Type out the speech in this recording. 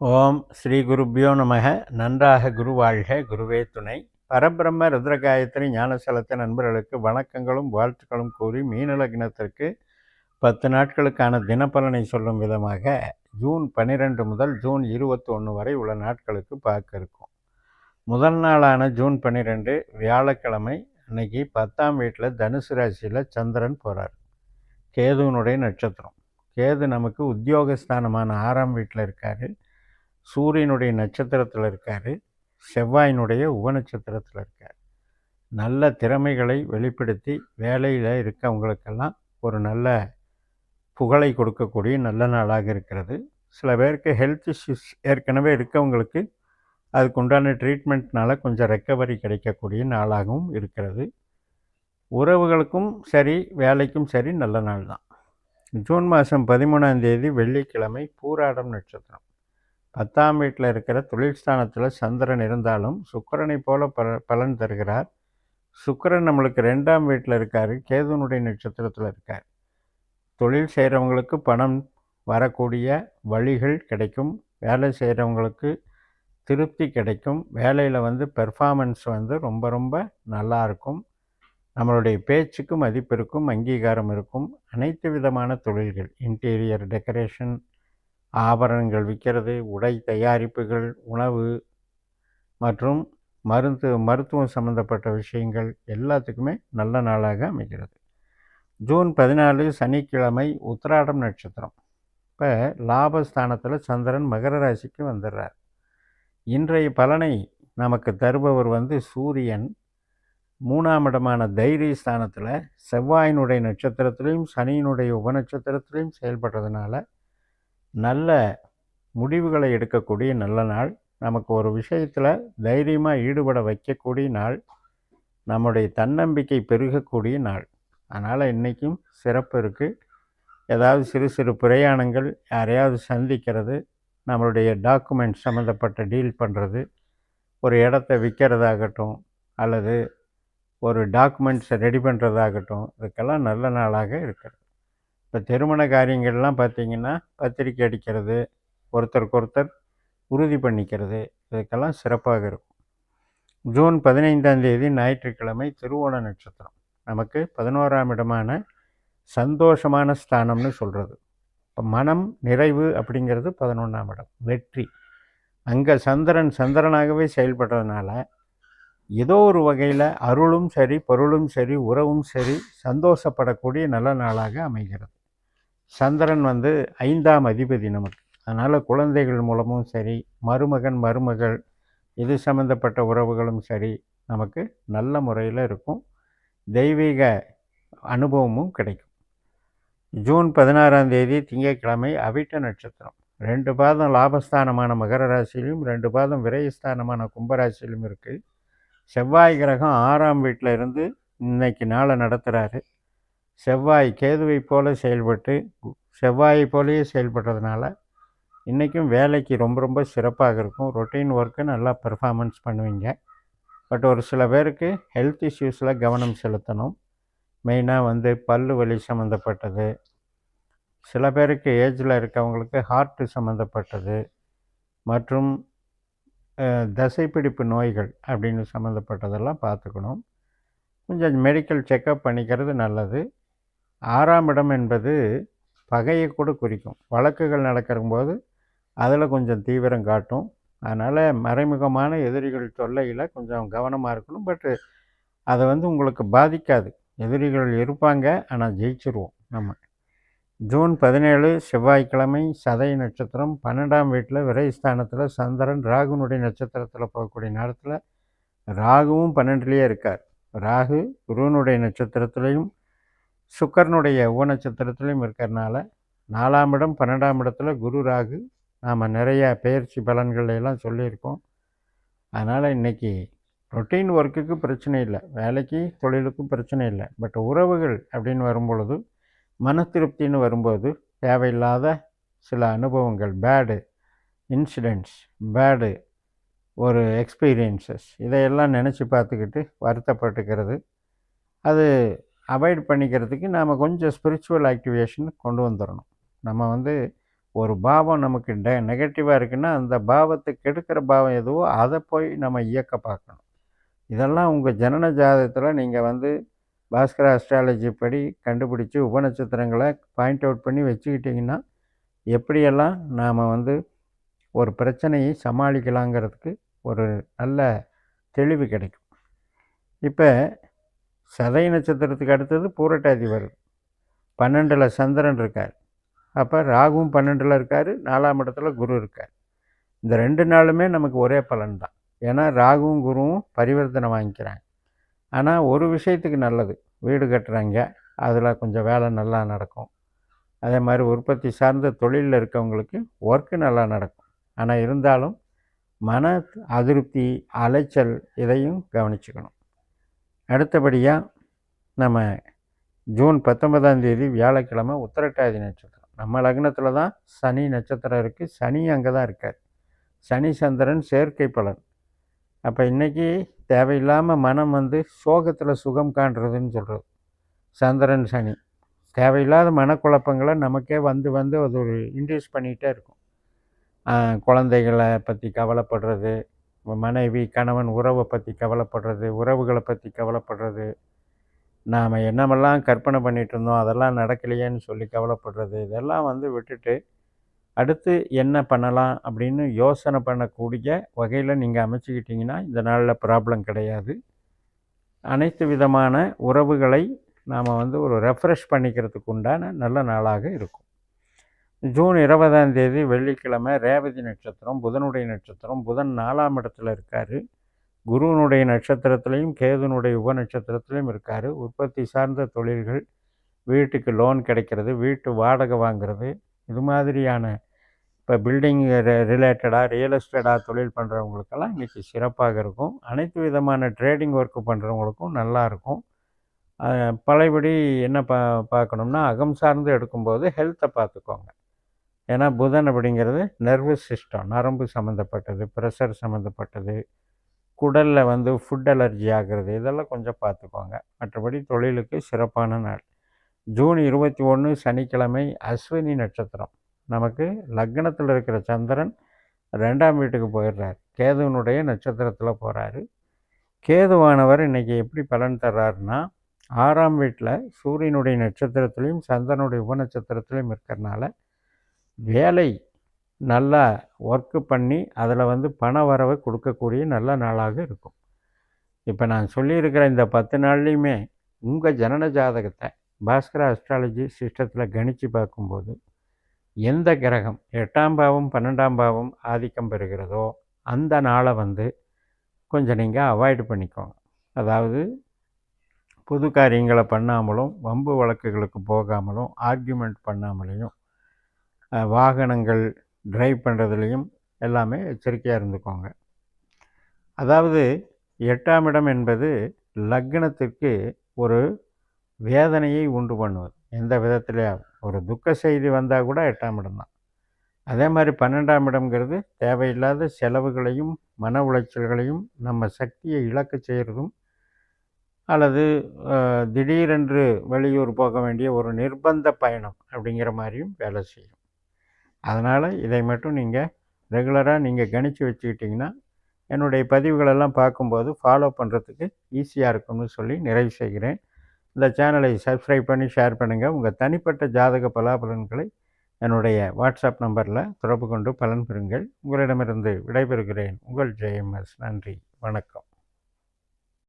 ஓம் ஸ்ரீ குருப்பியோ நமக. நன்றாக குரு வாழ்க. குருவே துணை. பரபிரம்ம ருத்ரகாயத்ரி ஞானசலத்த நண்பர்களுக்கு வணக்கங்களும் வாழ்த்துக்களும் கூறி மீனலக்னத்திற்கு பத்து நாட்களுக்கான தினப்பலனை சொல்லும் விதமாக ஜூன் பன்னிரெண்டு முதல் ஜூன் இருபத்தி ஒன்று வரை உள்ள நாட்களுக்கு பார்க்க இருக்கும். முதல் நாளான ஜூன் பன்னிரெண்டு வியாழக்கிழமை அன்னைக்கு பத்தாம் வீட்டில் தனுசு ராசியில் சந்திரன் போகிறார் கேதுவனுடைய நட்சத்திரம். கேது நமக்கு உத்தியோகஸ்தானமான ஆறாம் வீட்டில் இருக்கார். சூரியனுடைய நட்சத்திரத்தில் இருக்கார். செவ்வாயினுடைய உபநட்சத்திரத்தில் இருக்கார். நல்ல திறமைகளை வெளிப்படுத்தி வேலையில் இருக்கவங்களுக்கெல்லாம் ஒரு நல்ல புகழை கொடுக்கக்கூடிய நல்ல நாளாக இருக்கிறது. சில பேருக்கு ஹெல்த் இஷ்யூஸ் ஏற்கனவே இருக்கவங்களுக்கு அதுக்கு உண்டான ட்ரீட்மெண்ட்னால கொஞ்சம் ரெக்கவரி கிடைக்கக்கூடிய நாளாகவும் இருக்கிறது. உறவுகளுக்கும் சரி வேலைக்கும் சரி நல்ல நாள் தான். ஜூன் மாதம் பதிமூணாம் தேதி வெள்ளிக்கிழமை பூராடம் நட்சத்திரம். பத்தாம் வீட்டில் இருக்கிற தொழில் ஸ்தானத்தில் சந்திரன் இருந்தாலும் சுக்கரனை போல பல பலன் தருகிறார். சுக்கரன் நம்மளுக்கு ரெண்டாம் வீட்டில் இருக்கார். கேதுனுடைய நட்சத்திரத்தில் இருக்கார். தொழில் செய்கிறவங்களுக்கு பணம் வரக்கூடிய வழிகள் கிடைக்கும். வேலை செய்கிறவங்களுக்கு திருப்தி கிடைக்கும். வேலையில் வந்து பெர்ஃபார்மன்ஸ் வந்து ரொம்ப ரொம்ப நல்லா இருக்கும். நம்மளுடைய பேச்சுக்கு மதிப்பு இருக்கும் அங்கீகாரம் இருக்கும். அனைத்து விதமான தொழில்கள் இன்டீரியர் டெக்கரேஷன் ஆபரணங்கள் விற்கிறது உடை தயாரிப்புகள் உணவு மற்றும் மருந்து மருத்துவம் சம்மந்தப்பட்ட விஷயங்கள் எல்லாத்துக்குமே நல்ல நாளாக அமைகிறது. ஜூன் பதினாலு சனிக்கிழமை உத்திராடம் நட்சத்திரம். இப்போ லாபஸ்தானத்தில் சந்திரன் மகர ராசிக்கு வந்துடுறார் இன்றைய பலனை நமக்கு தருபவர் வந்து சூரியன். மூணாம் இடமான தைரிய ஸ்தானத்தில் செவ்வாயினுடைய நட்சத்திரத்திலையும் சனியினுடைய உபநட்சத்திரத்திலையும் செயல்படுறதுனால நல்ல முடிவுகளை எடுக்கக்கூடிய நல்ல நாள். நமக்கு ஒரு விஷயத்தில் தைரியமாக ஈடுபட வைக்கக்கூடிய நாள். நம்முடைய தன்னம்பிக்கை பெருகக்கூடிய நாள். அதனால் இன்றைக்கும் சிறப்பு இருக்குது ஏதாவது சிறு சிறு பிரயாணங்கள் யாரையாவது சந்திக்கிறது நம்மளுடைய டாக்குமெண்ட் சம்மந்தப்பட்ட டீல் பண்ணுறது ஒரு இடத்த விற்கிறதாகட்டும் அல்லது ஒரு டாக்குமெண்ட்ஸை ரெடி பண்ணுறதாகட்டும் இதுக்கெல்லாம் நல்ல நாளாக இருக்கிறது. இப்போ திருமண காரியங்கள்லாம் பார்த்திங்கன்னா பத்திரிக்கை அடிக்கிறது ஒருத்தருக்கு ஒருத்தர் உறுதி பண்ணிக்கிறது இதுக்கெல்லாம் சிறப்பாக இருக்கும். ஜூன் பதினைந்தாம் தேதி ஞாயிற்றுக்கிழமை திருவோண நட்சத்திரம். நமக்கு பதினோராம் இடமான சந்தோஷமான ஸ்தானம்னு சொல்கிறது இப்போ மனம் நிறைவு அப்படிங்கிறது பதினொன்றாம் இடம். வெற்றி. அங்கே சந்திரன் சந்திரனாகவே செயல்படுறதுனால ஏதோ ஒரு வகையில் அருளும் சரி பொருளும் சரி உறவும் சரி சந்தோஷப்படக்கூடிய நல்ல நாளாக அமைகிறது. சந்திரன் வந்து ஐந்தாம் அதிபதி நமக்கு. அதனால் குழந்தைகள் மூலமும் சரி மருமகன் மருமகள் இது சம்மந்தப்பட்ட உறவுகளும் சரி நமக்கு நல்ல முறையில் இருக்கும். தெய்வீக அனுபவமும் கிடைக்கும். ஜூன் பதினாறாம் தேதி திங்கட்கிழமை அவிட்ட நட்சத்திரம். ரெண்டு பாதம் லாபஸ்தானமான மகர ராசியிலும் ரெண்டு பாதம் விரயஸ்தானமான கும்பராசியிலும் இருக்குது செவ்வாய் கிரகம் ஆறாம் வீட்டில் இருந்து இன்னைக்கு நாளை நடத்துகிறாரு செவ்வாய் கேதுவை போல செயல்பட்டு செவ்வாயை போலேயே செயல்படுறதுனால இன்றைக்கும் வேலைக்கு ரொம்ப ரொம்ப சிறப்பாக இருக்கும். ரொட்டீன் ஒர்க்கு நல்லா பெர்ஃபார்மன்ஸ் பண்ணுவீங்க. பட் ஒரு சில பேருக்கு ஹெல்த் இஷ்யூஸில் கவனம் செலுத்தணும். மெயினாக வந்து பல்லு வலி சம்மந்தப்பட்டது சில பேருக்கு ஏஜில் இருக்கவங்களுக்கு ஹார்ட்டு சம்மந்தப்பட்டது மற்றும் தசைப்பிடிப்பு நோய்கள் அப்படின்னு சம்மந்தப்பட்டதெல்லாம் பார்த்துக்கணும். கொஞ்சம் மெடிக்கல் செக்கப் பண்ணிக்கிறது நல்லது. ஆறாம் இடம் என்பது பகையை கூட குறிக்கும். வழக்குகள் நடக்கிறம்போது அதில் கொஞ்சம் தீவிரம் காட்டும். அதனால் மறைமுகமான எதிரிகள் தொல்லையில் கொஞ்சம் கவனமாக இருக்கணும். பட்டு அதை வந்து உங்களுக்கு பாதிக்காது. எதிரிகள் இருப்பாங்க ஆனால் ஜெயிச்சிருவோம் நம்ம. ஜூன் பதினேழு செவ்வாய்க்கிழமை சதை நட்சத்திரம். பன்னெண்டாம் வீட்டில் விரைஸ்தானத்தில் சந்திரன் ராகுனுடைய நட்சத்திரத்தில் போகக்கூடிய நேரத்தில் ராகுவும் பன்னெண்டுலேயே இருக்கார். ராகு குருவனுடைய நட்சத்திரத்துலேயும் சுக்கரனுடைய உப நட்சத்திரத்துலேயும் இருக்கிறனால நாலாம் இடம் பன்னெண்டாம் இடத்துல குரு ராகு. நாம் நிறைய பயிற்சி பலன்கள் எல்லாம் சொல்லியிருக்கோம். அதனால் இன்றைக்கி ரொட்டீன் ஒர்க்குக்கு பிரச்சனை இல்லை. வேலைக்கு தொழிலுக்கும் பிரச்சனை இல்லை. பட் உறவுகள் அப்படின்னு வரும்பொழுது மன திருப்தின்னு வரும்போது தேவையில்லாத சில அனுபவங்கள் பேடு இன்சிடெண்ட்ஸ் பேடு ஒரு எக்ஸ்பீரியன்சஸ் இதையெல்லாம் நினச்சி பார்த்துக்கிட்டு வருத்தப்பட்டுக்கிறது. அது அவாய்ட் பண்ணிக்கிறதுக்கு நாம் கொஞ்சம் ஸ்பிரிச்சுவல் ஆக்டிவேஷன் கொண்டு வந்துடணும் நம்ம வந்து ஒரு பாவம் நமக்கு டெ நெகட்டிவாக இருக்குன்னா அந்த பாவத்தை கெடுக்கிற பாவம் எதுவோ அதை போய் நம்ம இயக்க பார்க்கணும். இதெல்லாம் உங்கள் ஜனன ஜாதகத்தில் நீங்கள் வந்து பாஸ்கர அஸ்ட்ராலஜி படி கண்டுபிடிச்சி உபநட்சத்திரங்களை பாயிண்ட் அவுட் பண்ணி வச்சுக்கிட்டிங்கன்னா எப்படியெல்லாம் நாம் வந்து ஒரு பிரச்சனையை சமாளிக்கலாங்கிறதுக்கு ஒரு நல்ல தெளிவு கிடைக்கும். இப்போ சதய நட்சத்திரத்துக்கு அடுத்தது பூரட்டாதி வருது பன்னெண்டில் சந்திரன் இருக்கார். அப்போ ராகுவும் பன்னெண்டில் இருக்கார் நாலாம் இடத்துல குரு இருக்கார். இந்த ரெண்டு நாளுமே நமக்கு ஒரே பலன் தான் ஏன்னா ராகுவும் குருவும் பரிவர்த்தனை வாங்கிக்கிறாங்க. ஆனால் ஒரு விஷயத்துக்கு நல்லது. வீடு கட்டுறாங்க அதில் கொஞ்சம் வேலை நல்லா நடக்கும். அதே மாதிரி உற்பத்தி சார்ந்த தொழிலில் இருக்கவங்களுக்கு ஒர்க்கு நல்லா நடக்கும். ஆனால் இருந்தாலும் மன அதிருப்தி அலைச்சல் இதையும் கவனிச்சுக்கணும். அடுத்தபடியாக நம்ம ஜூன் பத்தொன்பதாம் தேதி வியாழக்கிழமை உத்தரட்டாதி நட்சத்திரம். நம்ம லக்னத்தில் தான் சனி நட்சத்திரம் இருக்குது சனி அங்கே தான் இருக்கார். சனி சந்திரன் செயற்கை பலன். அப்போ இன்றைக்கி தேவையில்லாமல் மனம் வந்து சோகத்தில் சுகம் காண்றதுன்னு சொல்கிறது சந்திரன் சனி. தேவையில்லாத மனக்குழப்பங்களை நமக்கே வந்து வந்து அது ஒரு இன்டியூஸ் பண்ணிகிட்டே இருக்கும். குழந்தைகளை பற்றி கவலைப்படுறது மனைவி கணவன் உறவை பற்றி கவலைப்படுறது உறவுகளை பற்றி கவலைப்படுறது நாம் என்னமெல்லாம் கற்பனை பண்ணிகிட்டு இருந்தோம் அதெல்லாம் நடக்கலையேன்னு சொல்லி கவலைப்படுறது இதெல்லாம் வந்து விட்டுட்டு அடுத்து என்ன பண்ணலாம் அப்படின்னு யோசனை பண்ணக்கூடிய வகையில் நீங்கள் அமைச்சிக்கிட்டிங்கன்னா இந்த நாளில் ப்ராப்ளம் கிடையாது. அனைத்து விதமான உறவுகளை நாம் வந்து ஒரு ரெஃப்ரெஷ் பண்ணிக்கிறதுக்கு உண்டான நல்ல நாளாக இருக்கும். ஜூன் இருபதாம் தேதி வெள்ளிக்கிழமை ரேவதி நட்சத்திரம் புதனுடைய நட்சத்திரம் புதன் நாலாம் இடத்துல இருக்கார். குருவனுடைய நட்சத்திரத்துலேயும் கேதுனுடைய உப நட்சத்திரத்துலேயும் இருக்கார். உற்பத்தி சார்ந்த தொழில்கள் வீட்டுக்கு லோன் கிடைக்கிறது வீட்டு வாடகை வாங்கிறது இது மாதிரியான இப்போ பில்டிங் ரிலேட்டடாக ரியல் எஸ்டேட்டாக தொழில் பண்ணுறவங்களுக்கெல்லாம் இன்றைக்கி சிறப்பாக இருக்கும். அனைத்து விதமான ட்ரேடிங் ஒர்க்கு பண்ணுறவங்களுக்கும் நல்லாயிருக்கும் பழையபடி என்ன பா பார்க்கணும்னா அகம் சார்ந்து எடுக்கும்போது ஹெல்த்தை பார்த்துக்கோங்க. ஏன்னா புதன் அப்படிங்கிறது நர்வஸ் சிஸ்டம் நரம்பு சம்மந்தப்பட்டது ப்ரெஷர் சம்மந்தப்பட்டது குடலில் வந்து ஃபுட் அலர்ஜி ஆகிறது இதெல்லாம் கொஞ்சம் பார்த்துக்கோங்க. மற்றபடி தொழிலுக்கு சிறப்பான நாள். ஜூன் இருபத்தி ஒன்று சனிக்கிழமை அஸ்வினி நட்சத்திரம். நமக்கு லக்னத்தில் இருக்கிற சந்திரன் ரெண்டாம் வீட்டுக்கு போயிடுறார். கேதுவனுடைய நட்சத்திரத்தில் போகிறாரு கேதுவானவர் இன்றைக்கி எப்படி பலன் தர்றாருன்னா ஆறாம் வீட்டில் சூரியனுடைய நட்சத்திரத்துலேயும் சந்திரனுடைய உபநட்சத்திரத்துலேயும் இருக்கிறனால வேலை நல்லா ஒர்க்கு பண்ணி அதில் வந்து பண வரவை கொடுக்கக்கூடிய நல்ல நாளாக இருக்கும். இப்போ நான் சொல்லியிருக்கிற இந்த பத்து நாள்லேயுமே உங்கள் ஜனன ஜாதகத்தை பாஸ்கர அஸ்ட்ராலஜி சிஸ்டத்தில் கணித்து பார்க்கும்போது எந்த கிரகம் எட்டாம் பாவம் பன்னெண்டாம் பாவம் ஆதிக்கம் பெறுகிறதோ அந்த நாளை வந்து கொஞ்சம் நீங்கள் அவாய்டு பண்ணிக்கோங்க. அதாவது புது காரியங்களை பண்ணாமலும் வம்பு வழக்குகளுக்கு போகாமலும் ஆர்கியூமெண்ட் பண்ணாமலையும் வாகனங்கள் ட்ரைவ் பண்ணுறதுலையும் எல்லாமே எச்சரிக்கையாக இருந்துக்கோங்க. அதாவது எட்டாம் இடம் என்பது லக்னத்திற்கு ஒரு வேதனையை உண்டு பண்ணுவது. எந்த விதத்துலையாவது ஒரு துக்க செய்தி வந்தால் கூட எட்டாம் இடம் தான். அதே மாதிரி பன்னெண்டாம் இடம்ங்கிறது தேவையில்லாத செலவுகளையும் மன உளைச்சல்களையும் நம்ம சக்தியை இழக்க செய்கிறதும் அல்லது திடீரென்று வெளியூர் போக வேண்டிய ஒரு நிர்பந்த பயணம் அப்படிங்கிற மாதிரியும் வேலை செய்யும். அதனால் இதை மட்டும் நீங்கள் ரெகுலராக நீங்கள் கணித்து வச்சுக்கிட்டிங்கன்னா என்னுடைய பதிவுகளெல்லாம் பார்க்கும்போது ஃபாலோ பண்ணுறதுக்கு ஈஸியாக இருக்கும்னு சொல்லி நிறைவு செய்கிறேன். இந்த சேனலை சப்ஸ்கிரைப் பண்ணி ஷேர் பண்ணுங்கள் உங்கள் தனிப்பட்ட ஜாதக பலாபலன்களை என்னுடைய வாட்ஸ்அப் நம்பரில் தொடர்பு கொண்டு பலன் பெறுங்கள். உங்களிடமிருந்து விடைபெறுகிறேன். உங்கள் ஜெயம்எஸ். நன்றி. வணக்கம்.